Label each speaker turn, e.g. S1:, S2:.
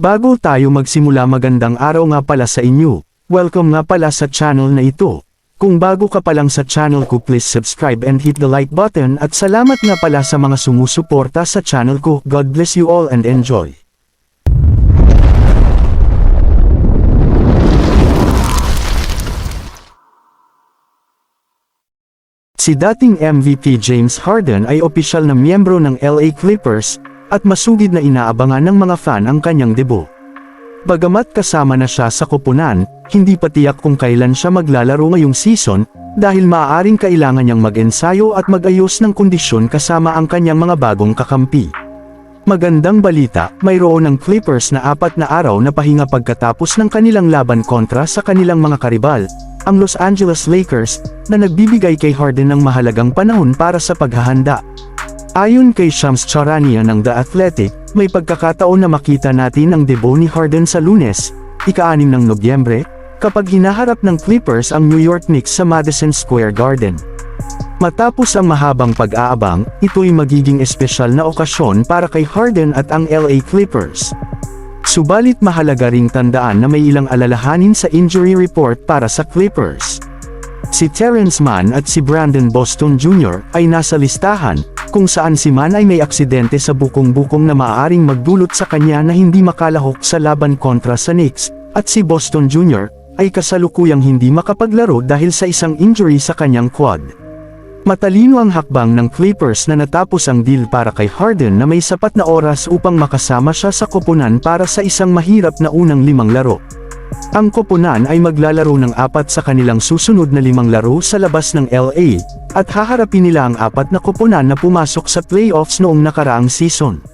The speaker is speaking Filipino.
S1: Bago tayo magsimula magandang araw nga pala sa inyo, welcome nga pala sa channel na ito. Kung bago ka pa lang sa channel ko please subscribe and hit the like button at salamat nga pala sa mga sumusuporta sa channel ko. God bless you all and enjoy. Si dating MVP James Harden ay opisyal na miyembro ng LA Clippers, at masugid na inaabangan ng mga fan ang kanyang debut. Bagamat kasama na siya sa koponan, hindi pa tiyak kung kailan siya maglalaro ngayong season, dahil maaaring kailangan niyang mag-ensayo at mag-ayos ng kondisyon kasama ang kanyang mga bagong kakampi. Magandang balita, mayroon ng Clippers na apat na araw na pahinga pagkatapos ng kanilang laban kontra sa kanilang mga karibal, ang Los Angeles Lakers, na nagbibigay kay Harden ng mahalagang panahon para sa paghahanda. Ayon kay Shams Charania ng The Athletic, may pagkakataon na makita natin ang debut ni Harden sa lunes, ika-6 ng Nobyembre, kapag hinaharap ng Clippers ang New York Knicks sa Madison Square Garden. Matapos ang mahabang pag-aabang, ito'y magiging espesyal na okasyon para kay Harden at ang LA Clippers. Subalit mahalaga ring tandaan na may ilang alalahanin sa injury report para sa Clippers. Si Terrence Mann at si Brandon Boston Jr. ay nasa listahan, kung saan si Mann ay may aksidente sa bukong-bukong na maaaring magdulot sa kanya na hindi makalahok sa laban kontra sa Knicks, at si Boston Jr. ay kasalukuyang hindi makapaglaro dahil sa isang injury sa kanyang quad. Matalino ang hakbang ng Clippers na natapos ang deal para kay Harden na may sapat na oras upang makasama siya sa koponan para sa isang mahirap na unang limang laro. Ang koponan ay maglalaro ng apat sa kanilang susunod na limang laro sa labas ng LA, at haharapin nila ang apat na koponan na pumasok sa playoffs noong nakaraang season.